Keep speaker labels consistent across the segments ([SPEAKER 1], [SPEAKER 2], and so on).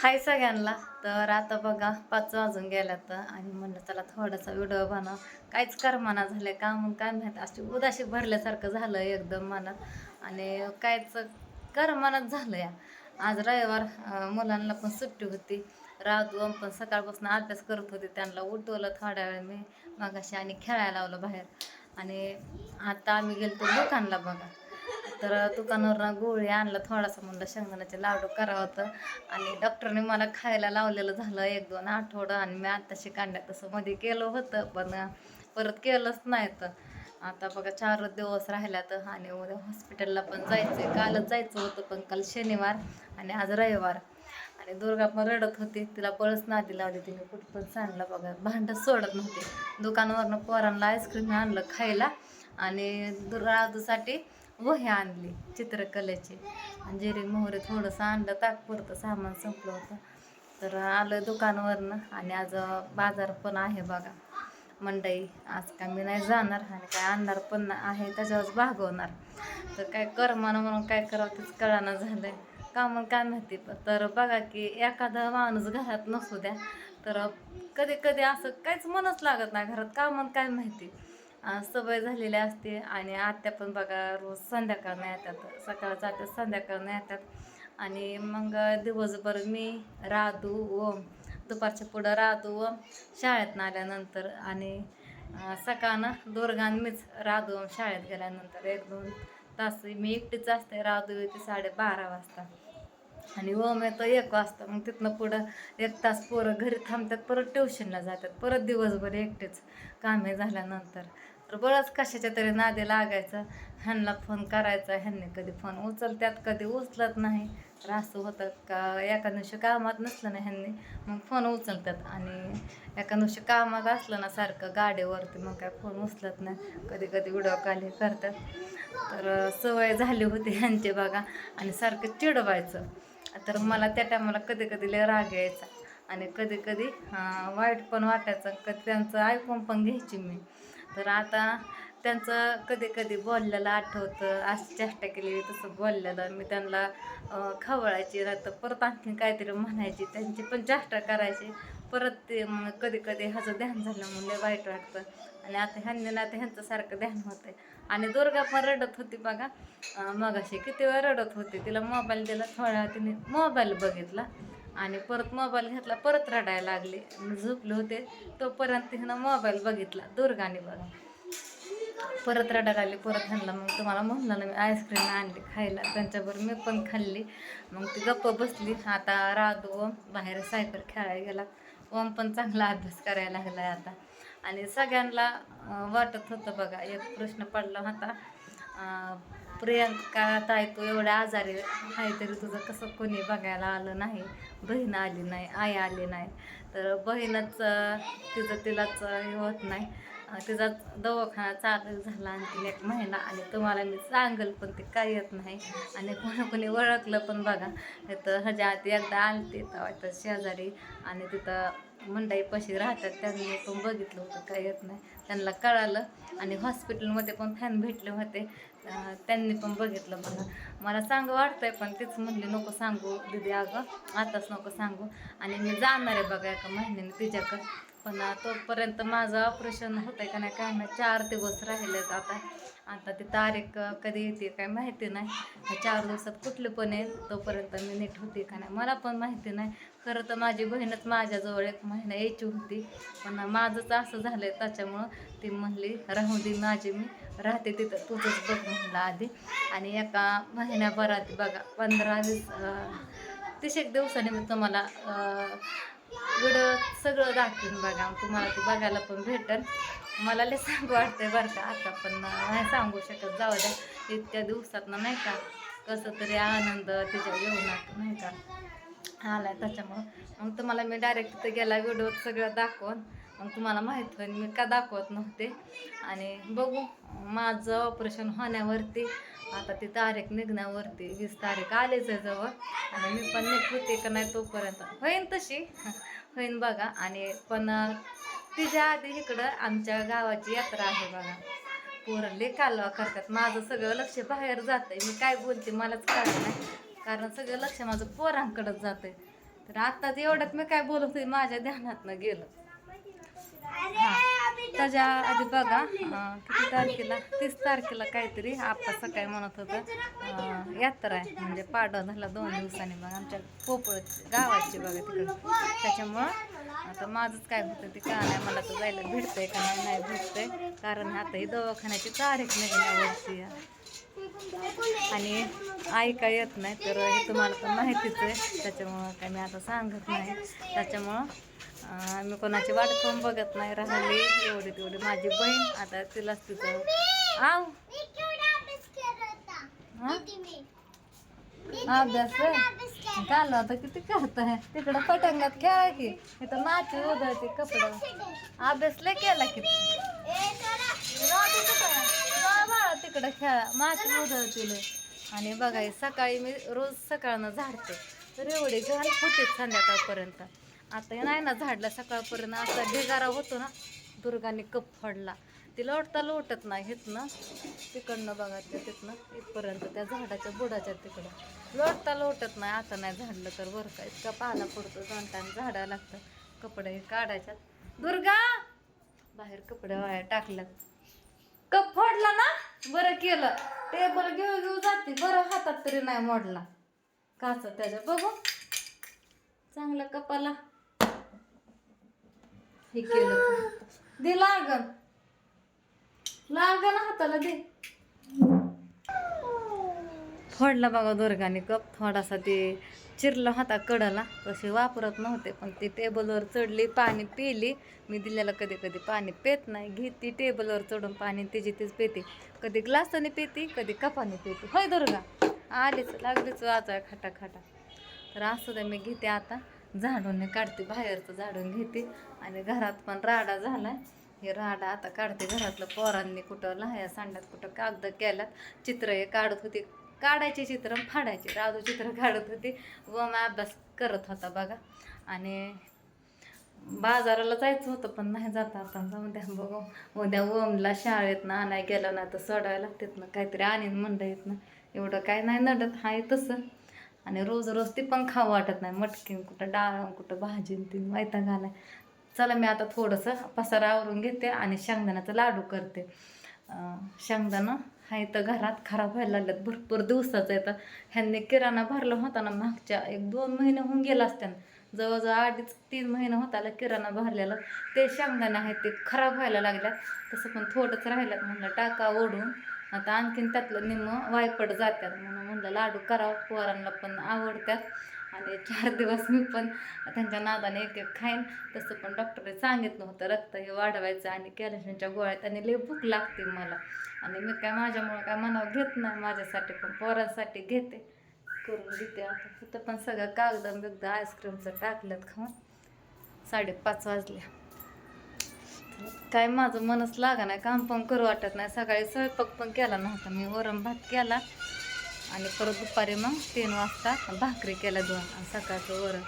[SPEAKER 1] हाय सगळ्यांना तर आता बघा पाच वाजून गेल्यात आणि म्हणलं चला थोडासा व्हिडिओ बनव. काहीच करमाना झाले का मग काय माहिती? अशी उदाशी भरल्यासारखं झालं एकदम मनात. आणि कायच करमानात झालं या आज रविवार मुलांना पण सुट्टी होती. राहतो पण सकाळपासून अभ्यास करत होते. त्यांना उठवलं थोड्या वेळ मी. मगाशी आणि खेळायला लावलं बाहेर. आणि आता आम्ही गेलो दुकानला बघा. तर दुकानावरनं गोळी आणलं थोडासा म्हणलं शेंगदाण्याचे लाडू करावं होतं. आणि डॉक्टरने मला खायला लावलेलं झालं एक दोन आठवडं आणि मी आत्ताशी कांड्या तसं मध्ये केलं होतं पण परत केलंच नाही तर. आता बघा चार दिवस राहिल्यात आणि उद्या हॉस्पिटलला पण जायचं आहे कालच जायचं होतं पण काल शनिवार आणि आज रविवार. आणि दुर्गा पण रडत होती. तिला बळच नादी लावली. तिने कुठं पण सांगलं बघा. भांडं सोडत नव्हते. दुकानावरनं पोरांना आईस्क्रीम आणलं खायला. आणि राजूसाठी वह्या आणली चित्रकलेची. आणि जिरे मोहरे थोडंसं आणलं तात्पुरतं सामान संपलं होतं. तर आलं दुकानवरनं आणि आज बाजार पण आहे बघा. मंडई आज काय मी नाही जाणार आणि काय आणणार पण ना- आहे त्याच्यावरच भागवणार. तर काय करमानं म्हणून काय करावं तेच कळानं झालं का मग काय माहिती तर बघा की एखादा माणूस घरात नसू द्या. तर कधी कधी असं काहीच मनच लागत नाही घरात. का मग काय माहिती? सवय झालेली असते आणि आत्या पण बघा रोज संध्याकाळनं येतात सकाळचं आत्या संध्याकाळनं येतात आणि मग दिवसभर मी राधू ओम दुपारच्या पुढं राधू ओम शाळेतनं आल्यानंतर आणि सकाळनं दोरगान मीच राधू ओम शाळेत गेल्यानंतर एक दोन तास. मी एकटीच असते राधू येते साडेबारा वाजता. आणि ओम येतो एक वाजता. मग तिथनं पुढं एक तास पोरं घरी थांबतात परत ट्युशनला जातात परत दिवसभर एकटेच कामे झाल्यानंतर. तर बरंच कशाच्या तरी नादे लागायचं ह्यांना फोन करायचा ह्यांनी कधी फोन उचलतात कधी उचलत नाही. तर असं होतं का एका दिवशी कामात नसलं ना ह्यांनी मग फोन उचलतात. आणि एका दिवशी कामात असलं ना सारखं गाडीवरती मग काय फोन उचलत नाही. कधी कधी व्हिडिओ कॉल हे करतात. तर सवय झाली होती ह्यांची बघा. आणि सारखं चिडवायचं. तर मला त्या टायमाला कधी कधी लय राग यायचा. आणि कधी कधी वाईट पण वाटायचं. कधी त्यांचं ऐकून पण घ्यायची मी. तर आता त्यांचं कधी कधी बोललेलं आठवतं. अशी चेष्टा केली तसं बोललेलं. मी त्यांना खवळायची. तर परत आणखीन काहीतरी म्हणायची. त्यांची पण चेष्टा करायची. परत ते मग कधी कधी ह्याचं ध्यान झालं मग वाईट वाटतं. आणि आता ह्यांनी ना आता ह्यांचं सारखं ध्यान होतंय. आणि दुर्गा पण रडत होती बघा. मग मगाशी किती वेळ रडत होती. तिला मोबाईल दिला थोडा तिने मोबाईल बघितला. आणि परत मोबाईल घेतला परत रडायला लागली. मी झोपले होते. तोपर्यंत हिनं मोबाईल बघितला दुर्गाने बघा. परत रडायला लागली परत ह्यांना मग तुम्हाला म्हणलं ना मी आईस्क्रीम आणली खायला. त्यांच्याबरोबर मी पण खाल्ली. मग ती गप्प बसली. आता राधू बाहेर सायकल खेळायला गेला. ओम पण चांगला अभ्यास करायला लागला आहे आता. आणि सगळ्यांना वाटत होतं बघा एक प्रश्न पडला होता प्रियंका ताई तू एवढ्या आजारी आहे तरी तुझं कसं कोणी बघायला आलं नाही? बहीण आली नाही आई आली नाही. तर बहीणच तिचं तिलाच हे होत नाही. तिचा दवाखाना चालू झाला आणखीन एक महिना आणि तुम्हाला मी सांगल पण ते काय येत नाही. आणि कोणी कोणी ओळखलं पण बघा. तर ह्याच्या आधी एकदा आलते वाटतं शेजारी आणि तिथं मंडईपाशी राहतात त्यांनी पण बघितलं होतं काय येत नाही. त्यांना कळालं आणि हॉस्पिटलमध्ये पण फॅन भेटले होते. त्यांनी पण बघितलं बघा मला सांगू वाटतंय पण तेच म्हणले नको सांगू दिदी अगं आताच नको सांगू. आणि मी जाणार आहे बघा एका महिन्याने तिच्याकडं. पण तोपर्यंत माझं ऑपरेशन होतं आहे का नाही काय नाही चार दिवस राहिलेत आता. आता ती तारीख कधी येते काय माहिती नाही. चार दिवसात कुठले पण आहे तोपर्यंत मी नीट होते का नाही. मला पण माहिती नाही. खरं तर माझी बहीणच माझ्याजवळ एक महिना यायची होती. पण माझंच असं झालं आहे त्याच्यामुळं ती म्हणली राहू दे माझी मी. राहते तिथं. तुझंच बघ म्हणलं आधी. आणि एका महिन्याभरात बघा पंधरा वीस तीस एक दिवसाने मी तुम्हाला व्हिडिओ सगळं दाखवून बघा. तुम्हाला ते बघायला पण भेटेल मला लय सांगू वाटतंय बरं का. आता पण नाही सांगू शकत. जाऊ द्या. इतक्या दिवसात नाही का कसं तरी आनंद तिच्या जेवणात नाही का? आला आहे त्याच्यामुळं. मग तुम्हाला मी डायरेक्ट तिथं गेला व्हिडिओ सगळं दाखवून. मग तुम्हाला माहीत होईल मी का दाखवत नव्हते. आणि बघू माझं ऑपरेशन होण्यावरती आता ती तारीख निघण्यावरती वीस तारीख आलीच आहे जवळ. आणि मी पण नीट होते का नाही तोपर्यंत. होईन तशी. होईन बघा. आणि पण तिच्या आधी इकडं आमच्या गावाची यात्रा आहे बघा. पोरले कालवा करतात. माझं सगळं लक्ष बाहेर जातंय. मी काय बोलते मलाच कळत नाही. कारण सगळं लक्ष माझं पोरांकडंच जातंय. तर आत्ताच एवढ्यात मी काय बोलत होते माझ्या ध्यानातनं गेलं. हा. त्याच्या आधी बघा किती तारखेला तीस तारखेला काहीतरी आपण सकाळी म्हणत होतं यात्रा आहे. म्हणजे पाडवा झाला दोन दिवसांनी मग आमच्या पोपळ गावाची बघा तिकडे. त्याच्यामुळं आता माझंच काय होतं ते का नाही मला तर जायला भेटतंय का नाही नाही भेटतंय. कारण आता ही दवाखान्याची तारीख निघण्या वर्षी. आणि ऐका येत नाही तर हे तुम्हाला पण माहितीच आहे. त्याच्यामुळं काय मी आता सांगत नाही. त्याच्यामुळं मी कोणाची वाट पण बघत नाही राहिली. एवढी तेवढी माझी बहीण आता तिलाच तिथं आव. अभ्यास? झालं आता किती करताय तिकडं पटंगात खेळा की? इथं माती उधळते कपडं. अभ्यास लय केला की बाळा तिकडं खेळा. माती उधळतील आणि बघा सकाळी मी रोज सकाळनं झाडते. तर एवढे घाल होते संध्याकाळपर्यंत. आता हे नाही ना झाडला सकाळपर्यंत असा ढिगारा होतो ना दुर्गाने कप फोडला. ती लोटता लोटत नाही हेत ना. तिकडनं बघा त्या तिथनं इथपर्यंत त्या झाडाच्या बुडाच्या तिकडं. लोटता लोटत नाही आता नाही झाडलं तर बरं का. इतका पाला पडतो दोन टाइम झाडायला लागतं कपडे काढायच्या काढायच्यात. दुर्गा! बाहेर कपडे वाया टाकल्यात. कप फोडला ना? बरं केलं. टेबल घेऊ घेऊ जाते. बरं हातात तरी नाही मोडला. काच त्याच्या. बघू. चांगला कपाला. हे केलं दे लागन. लागन हाताला दे. फोडला बघा दुर्गाने कप थोडासा ते चिरला होता कडला तसे वापरत नव्हते पण ती टेबलवर चढली पाणी पिली. मी दिलेलं कधी कधी पाणी पेत नाही घेते टेबलवर चढून पाणी तिची तीच पेते. कधी ग्लासाने पेते कधी कपाने पेते. होय दुर्गा? आलीच लागलीच वाचाय खाटा खाटा तर असं ते मी घेते आता. झाडून काढते बाहेरचं झाडून घेते. आणि घरात पण राडा झाला हे राडा आता काढते घरातलं पोरांनी कुठं लाह्या सांडत कुठं कागद केल्यात. चित्र हे काढत होती. काढायचे चित्र फाडायचे. राजू चित्र काढत होती. व मी अभ्यास करत होता बघा. आणि बाजाराला जायचं होतं पण नाही जाता आता. जाऊन द्या बघू. उद्या ओमला शाळेत ना आणाय गेलं ना तर सोडायला लागतात ना. काहीतरी आणीन म्हणता येत ना. एवढं काय नाही नडत आहे तसं. आणि रोज रोज ती पण खाऊ वाटत नाही. मटकीन कुठं डाळ कुठं भाजीन ती माहिती घालाय. चला मी आता थोडंसं पसारा आवरून घेते आणि शेंगदाण्याचं लाडू करते. शेंगदाणं हाय तर घरात खराब व्हायला लागल्यात. भरपूर दिवसाचं आहे तर ह्यांनी किराणा भरला होता ना मागच्या एक दोन महिने होऊन गेला असत्यानं. जवळजवळ अडीच तीन महिने होताला किराणा भरलेला. ते शेंगदाणे आहेत ते खराब व्हायला लागल्यात. तसं पण थोडंच राहिल्यात म्हणलं टाका ओढून. आता आणखीन त्यातलं निम्म वायपट जात्यात म्हणून म्हणलं लाडू करावं पोरांना पण आवडतात आणि चार दिवस मी पण त्यांच्या नादाने एक एक खाईन. तसं पण डॉक्टरने सांगितलं होतं रक्त हे वाढवायचं आणि कॅल्शियमच्या गोळ्या त्याने लय भूक लागते मला. आणि मी काय माझ्यामुळं काय मनावर घेत नाही माझ्यासाठी पण पोरांसाठी घेते. करून देते आता. तिथं पण सगळं कागद बिगद आईस्क्रीमचं टाकलं खाऊन. साडेपाच वाजल्या काय माझं मनच लागा नाही काम पण करू वाटत नाही. सकाळी स्वयंपाक पण केला नव्हता. मी वरण भात केला. आणि परत दुपारी मग तीन वाजता भाकरी केल्या दोन आणि सकाळचं वरण.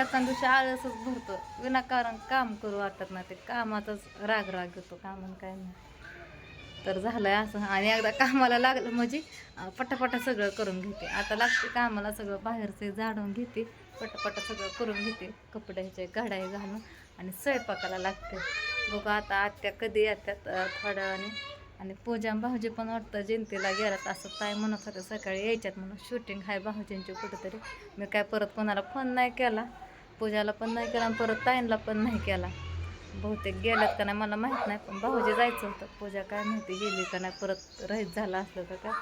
[SPEAKER 1] एका दिवशी आळसच भरतो. विनाकारण काम करू वाटत ना ते कामाचाच राग राग येतो. कामन काय नाही. तर झालंय असं. आणि एकदा कामाला लागलं म्हणजे पटापटा सगळं करून घेते. आता लागते कामाला सगळं. बाहेरचे झाडून घेते. पटापटा सगळं करून घेते. कपड्याचे घडाई घालून आणि स्वयंपाकाला लागते. बघू आता आत्या कधी येतात थोड्या वेळाने. आणि पूजा भाऊजी पण वाटतं जयंतीला गेलात असं ताई म्हणत होते सकाळी यायच्यात म्हणून शूटिंग आहे भाऊजींची कुठंतरी. मी काय परत कोणाला फोन नाही केला. पूजाला पण नाही केला आणि परत ताईंला पण नाही केला. बहुतेक गेल्यात का नाही मला माहीत नाही पण भाऊजी जायचं होतं. पूजा काय माहिती गेली का नाही परत रहित झाला असलं तर काय?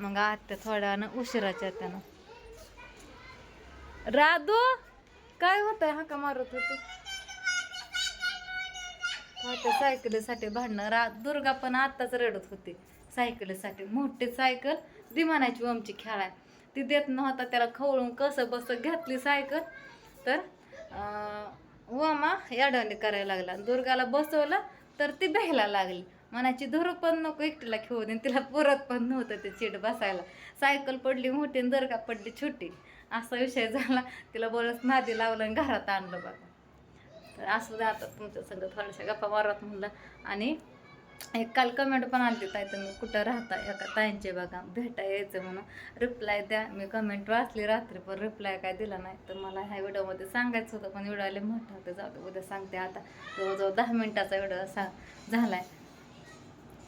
[SPEAKER 1] मग आत्या थोड्यानं उशिराच्या त्यानं. राधू! काय होतं हा हाका मारत होते. त्या सायकलीसाठी भांडणं रा दुर्गा पण आत्ताच रडत होती. सायकलीसाठी. मोठी सायकल दी म्हणायची खेळ खेळाय ती देत नव्हता त्याला खवळून कसं बसं घेतली सायकल. तर अं, याडवणी करायला लागला. दुर्गाला बसवलं तर ती भ्यायला लागली. मनाची धरू पण नको एकटीला खेळू दे. तिला पुरत पण नव्हतं ते चीट बसायला. सायकल पडली मोठी आणि दुर्गा पडली छोटी. असा विषय झाला. तिला बोलत नादी लावलं आणि घरात आणलं बघा तर असं द्या आता तुमच्या संग थोड्याशा गप्पा मारत म्हणलं. आणि एक काल कमेंट पण आली ताई तुम्ही कुठं राहता एका ताईंचे बघा भेटा यायचं म्हणून. रिप्लाय द्या. मी कमेंट वाचली रात्री पण रिप्लाय काय दिला नाही. तर मला ह्या व्हिडिओमध्ये सांगायचं होतं पण व्हिडिओ आले मोठा होते जाऊ उद्या सांगते आता. जवळजवळ दहा मिनटाचा व्हिडिओ झाला आहे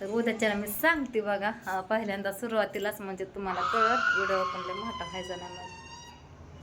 [SPEAKER 1] तर उद्याच्याला मी सांगते बघा. पहिल्यांदा सुरुवातीलाच म्हणजे तुम्हाला कळत व्हिडिओ पण लय मोठा व्हायचा नाही माझा